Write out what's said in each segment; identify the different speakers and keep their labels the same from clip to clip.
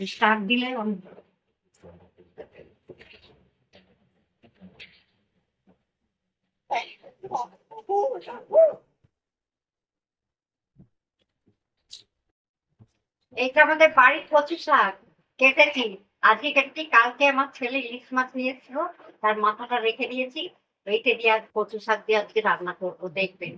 Speaker 1: শাক দিলে ভালো। আমাদের বাড়ির কচু শাক। কেটেছি। আজকে কেটেছি। কালকে আমার ছেলে ইলিশ মাছ নিয়ে এসেছিল। তার মাথাটা রেখে দিয়েছি। এইটা দিয়ে আজ কচু শাক দিয়ে আজকে রান্না করব। দেখবেন।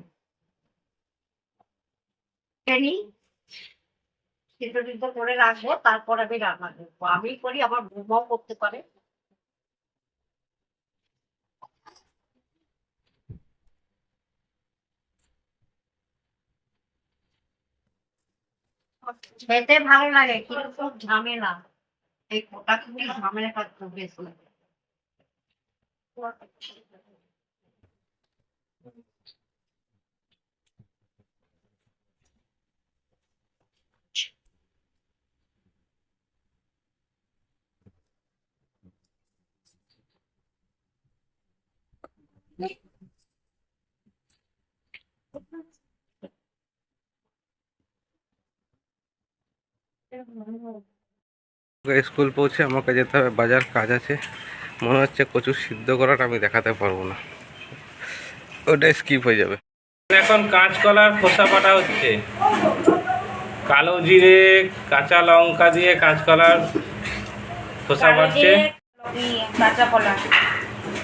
Speaker 1: জানি সিদ্ধ করে রাখব, তারপর আমি রান্না করব। আমি করি, আমার বৌমাও করতে পারে। খেতে ভালো লাগে, কিন্তু খুব ঝামেলা। এই কোটা খুবই ঝামেলাটা খুব বেশি
Speaker 2: স্কুল পৌঁছে আমাকে যেতে হবে বাজার কাজ আছে। মনে হচ্ছে কচু সিদ্ধ করাটা আমি দেখাতে পারব না। ওটা স্কিপ হয়ে যাবে। এখন কাঁচকলার খোসা পাটা হচ্ছে। কালো জিরে কাঁচা লঙ্কা দিয়ে কাঁচকলার খোসা পাচ্ছে
Speaker 3: কাঁচা কলা।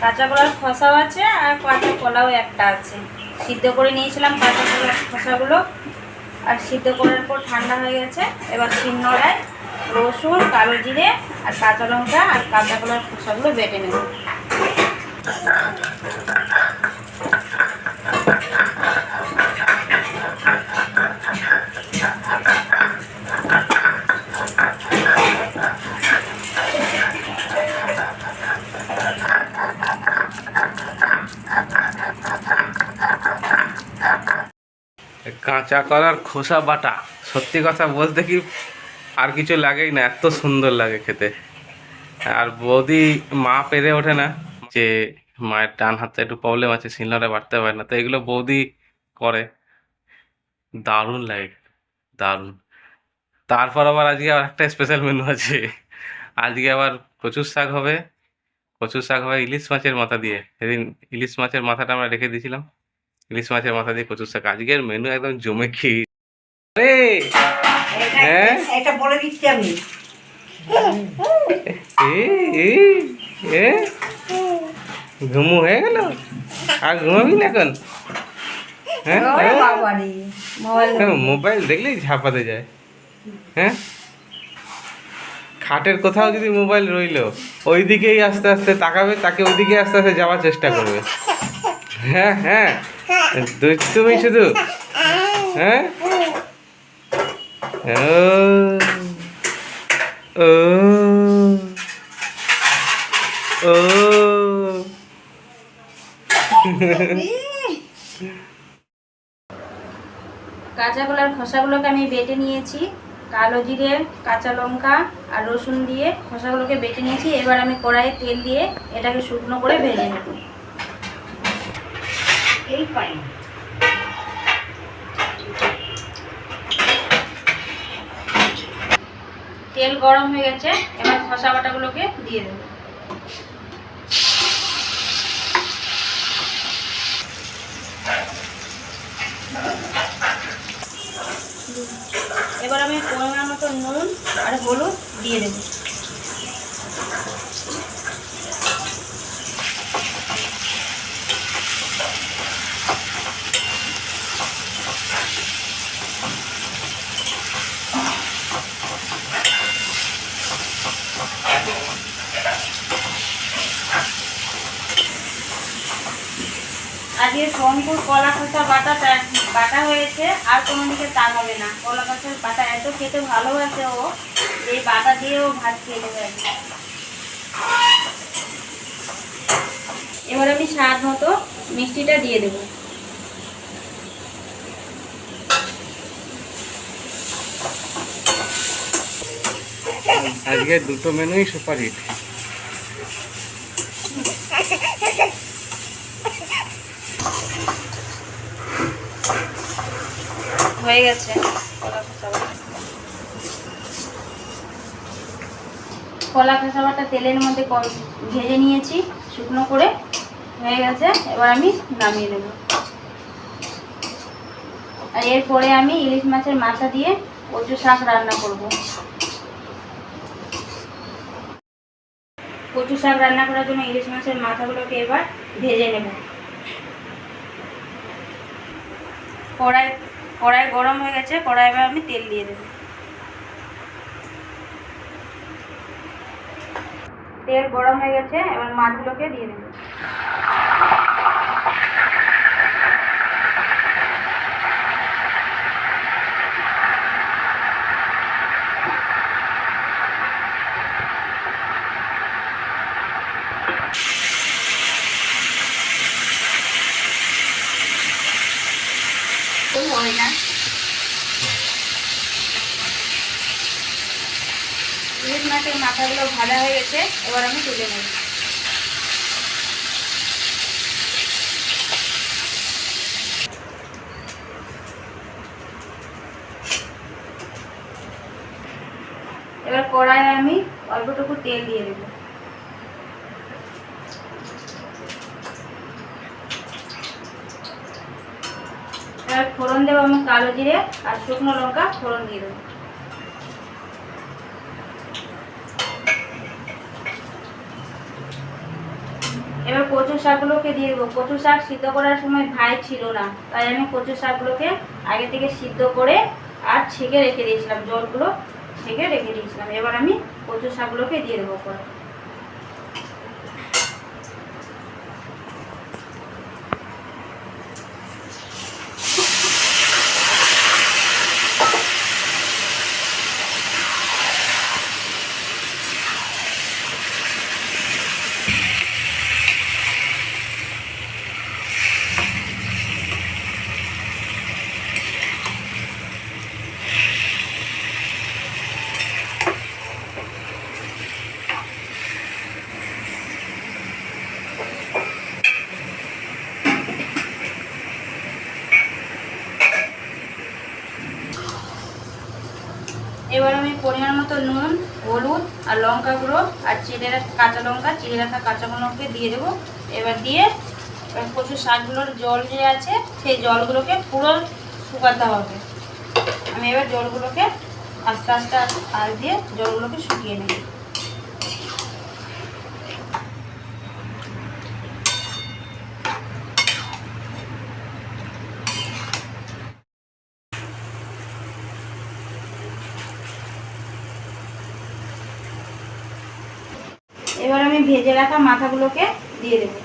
Speaker 3: কাঁচা কলার খসাও আছে আর কাঁচা কলাও একটা আছে। সিদ্ধ করে নিয়েছিলাম কাঁচা কলার খসাগুলো। আর সিদ্ধ করার পর ঠান্ডা হয়ে গেছে। এবার শিলনোড়ায় রসুন, কালো জিরে আর কাঁচা লঙ্কা আর কাঁচা কলার খোসাগুলো বেটে নেব।
Speaker 2: কাঁচা কলার খোসা বাটা। সত্যি কথা বলতে কি আর কিছু লাগেই না, এত সুন্দর লাগে খেতে। আর বৌদি মা পেরে ওঠে না। যে মায়ের ডান হাতে একটু প্রবলেম আছে, শিলনোড়ে বাড়তে পারে না। তো এগুলো বৌদি করে। দারুণ লাগে, দারুণ। তারপর আবার আজকে আবার একটা স্পেশাল মেনু আছে। আজকে আবার কচুর শাক হবে। কচুর শাক হবে ইলিশ মাছের মাথা দিয়ে। সেদিন ইলিশ মাছের মাথাটা আমরা রেখে দিয়েছিলাম। ইলিশ মাছের মাথা দিয়ে কচুর শাক। আজকের মেনু একদম জমে খেয়ে আরে! হ্যাঁ?
Speaker 1: এটা বলে দিচ্ছি আমি।
Speaker 2: এ এ এ? ঘুমু হয়ে গেল? আর ঘুমাবি না এখন? হ্যাঁ হ্যাঁ? হ্যাঁ, মোবাইল দেখলেই ঝাপাতে যায়। হ্যাঁ? খাটের কোথাও যদি মোবাইল রইল ওই দিকেই আস্তে আস্তে তাকাবে তাকে ওইদিকে আস্তে আস্তে যাওয়ার চেষ্টা করবে। হ্যাঁ হ্যাঁ। তুমি শুধু। হ্যাঁ? ও ও
Speaker 3: খসাগুলোকে আমি বেটে নিয়েছি। কালো জিরে, কাঁচা লঙ্কা আর রসুন দিয়ে খসাগুলোকে বেটে নিয়েছি। এবার আমি কড়াইয়ে তেল দিয়ে এটাকে শুকনো করে ভেজে নেব।
Speaker 1: এই পাই
Speaker 3: তেল গরম হয়ে গেছে, এবার খসা বাটাগুলোকে দিয়ে দেবো। এবার আমি পরিমাণ মতো নুন আর হলুদ দিয়ে দেবো। আজকে সোমপুর কলা খোসা বাটা বাটা হয়েছে, আর কোনো দিকে তা হবে না। কলা খোসার বাটা এত খেতে ভালোবাসে ও, এই বাটা দিয়েও ভাত খেয়ে আজকে। এবার আমি স্বাদ মতো মিষ্টিটা দিয়ে দেবো।
Speaker 2: আজকে দুটো মেনুই সুপারহিট
Speaker 3: হয়ে গেছে। কলা খোসা বাটা। কলা খোসাবাটা তেলের মধ্যে ভেজে নিয়েছি, শুকনো করে। হয়ে গেছে, এবার আমি নামিয়ে নেব। আর এরপরে আমি ইলিশ মাছের মাথা দিয়ে কচু শাক রান্না করব। কচু শাক রান্না করার জন্য ইলিশ মাছের মাথাগুলোকে এবার ভেজে নেব। কড়াই কড়াই গরম হয়ে গেছে, কড়াই এবার আমি তেল দিয়ে দেবো। তেল গরম হয়ে গেছে, এবার মাছগুলোকে দিয়ে দেবো হয় না ইলিশ মাছের মাথাগুলো ভাজা হয়ে গেছে এবার আমি তুলে নেব। এবার কড়াইয়ে আমি অল্পটুকু তেল দিয়ে দেবো। এবার ফোড়ন দেবো আমি কালো জিরে আর শুকনো লঙ্কা ফোড়ন দিয়ে দেবো। এবার কচু শাকগুলোকে দিয়ে দেবো। কচু শাক সিদ্ধ করার সময় ভাই ছিল না, তাই আমি কচু শাকগুলোকে আগে থেকে সিদ্ধ করে আর ছেঁকে রেখে দিয়েছিলাম। জলগুলো ছেঁকে রেখে দিয়েছিলাম। এবার আমি কচু শাকগুলোকে দিয়ে দেবো পরে এবার আমি পরিমাণ মতো নুন হলুদ আর লঙ্কা গুঁড়ো আর চিড়ে কাঁচা লঙ্কা, চিড়ে রাখা কাঁচা লঙ্কা দিয়ে দেবো। এবার দিয়ে এবার কচু শাকগুলোর জল যে আছে, সেই জলগুলোকে পুরো শুকাতে হবে। আমি এবার জলগুলোকে আস্তে আস্তে আর দিয়ে জলগুলোকে শুকিয়ে নেব এবার আমি ভেজে রাখা মাথাগুলোকে দিয়ে দেবো।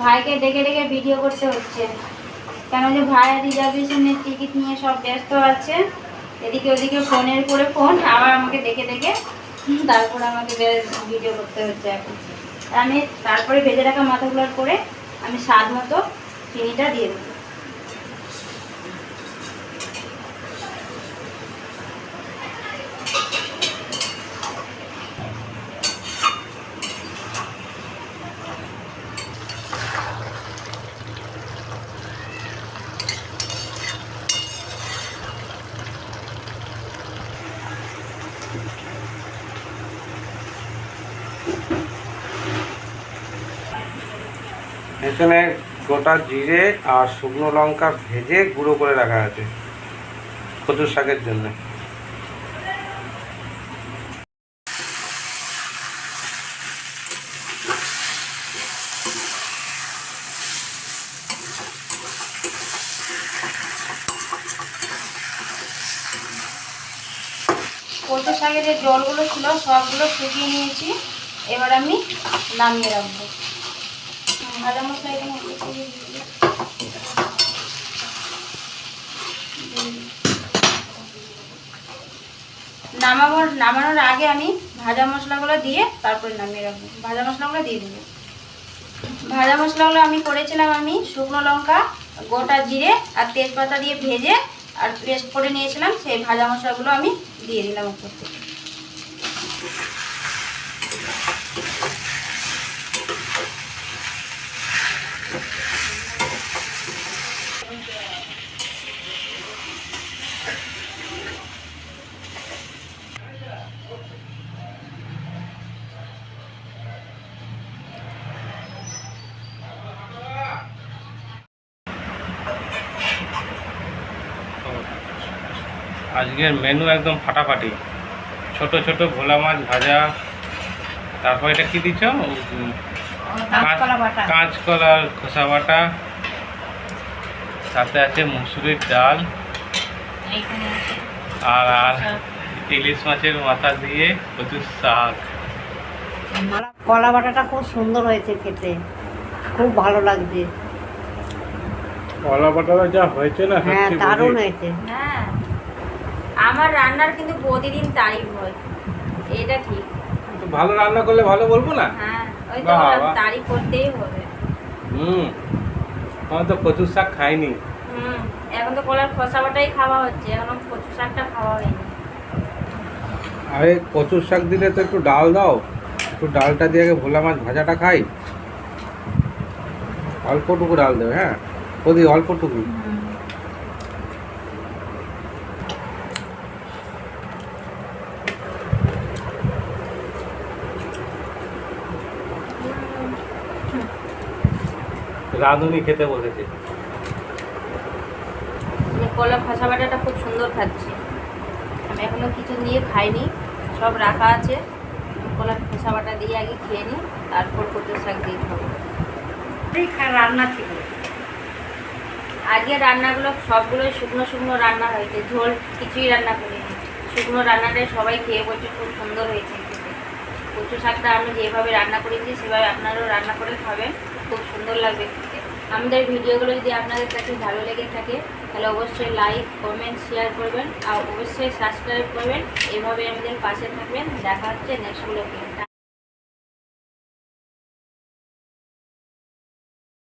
Speaker 3: ভাইকে ডেকে ডেকে ভিডিও করতে হচ্ছে। কেন যে ভাই রিজার্ভেশনের টিকিট নিয়ে সব ব্যস্ত আছে। এদিকে ওদিকে ফোনের করে ফোন, আবার আমাকে দেখে দেখে তারপর আমাকে ভিডিও করতে হচ্ছে এখন। আমি তারপরে ভেজে রাখা মাথাগুলোর করে আমি স্বাদ মতো চিনিটা দিয়ে দেবো।
Speaker 2: এখানে গোটা জিরে আর শুকনো লঙ্কা ভেজে গুঁড়ো করে রাখা আছে কচুর শাকের জন্য।
Speaker 3: কচু শাকের যে জলগুলো ছিল, সবগুলো শুকিয়ে নিয়েছি। এবার আমি নামিয়ে রাখব। ভাজা মশলা নামানোর আগে আমি ভাজা মশলাগুলো দিয়ে তারপরে নামিয়ে রাখব। ভাজা মশলাগুলো দিয়ে দেবো। ভাজা মশলাগুলো আমি করেছিলাম আমি শুকনো লঙ্কা, গোটা জিরে আর তেজপাতা দিয়ে ভেজে আর পেস্ট করে নিয়েছিলাম, সেই ভাজা মশলাগুলো আমি দিয়ে দিলাম উপর থেকে।
Speaker 2: আজকের মেনু একদম ফাটাফাটি। ছোট ছোট ভোলা মাছ ভাজা। তারপর এটা কি দিচ্ছ? কাঁচকলার খোসা বাটা। সাথে আছে মুসুরির ডাল। আর আর ইলিশ মাছের মাথা দিয়ে প্রচুর শাক।
Speaker 1: কলা বাটাটা খুব সুন্দর হয়েছে খেতে। খুব ভালো লাগছে
Speaker 2: কলা বাটাটা যা হয়েছে না
Speaker 1: হ্যাঁ দারুণ হয়েছে।
Speaker 3: হ্যাঁ। আমার রান্নার কিন্তু প্রতিদিন তারিফ হয়। এটা ঠিক।
Speaker 2: ভালো রান্না করলে ভালো বলব না?
Speaker 3: হ্যাঁ ওই তো। তারিফ করতেই হবে।
Speaker 2: হুম আমার তো কচুর শাক খাইনি।
Speaker 3: হুম এখন তো কলার খোসা বাটাই খাওয়া হচ্ছে এখন কচু শাকটা খাওয়া হয়নি।
Speaker 2: আরে কচুর শাক দিলে তো একটু ডাল দাও। একটু ডালটা দিয়ে আগে ভোলা মাছ ভাজাটা খাই। অল্পটুকু ডাল দেবে হ্যাঁ? ওদি অল্পটুকু। রাঁধুনি খেতে বসেছে
Speaker 3: আমি কলার বাটাটা খুব সুন্দর খাচ্ছি। আমি এখনও কিছু দিয়ে খাইনি সব রাখা আছে। কলা খোসা বাটা দিয়ে আগে খেয়ে নিই তারপর কচু শাক দিয়ে খাব।
Speaker 1: রান্না ছিল।
Speaker 3: আজকে রান্নাগুলো সবগুলোই শুকনো শুকনো রান্না হয়েছে ঝোল কিছুই রান্না করিনি। শুকনো রান্নাটাই সবাই খেয়ে বলছে খুব সুন্দর হয়েছে কচু শাকটা আমি যেভাবে রান্না করেছি সেভাবে আপনারাও রান্না করে খাবেন। খুব সুন্দর লাগবে আমাদের ভিডিওগুলো যদি আপনাদের কাছে ভালো লেগে থাকে, তাহলে অবশ্যই লাইক কমেন্ট শেয়ার করবেন। আর অবশ্যই সাবস্ক্রাইব করবেন। এভাবে আমাদের পাশে থাকবেন। দেখা হচ্ছে নেক্সট ব্লগে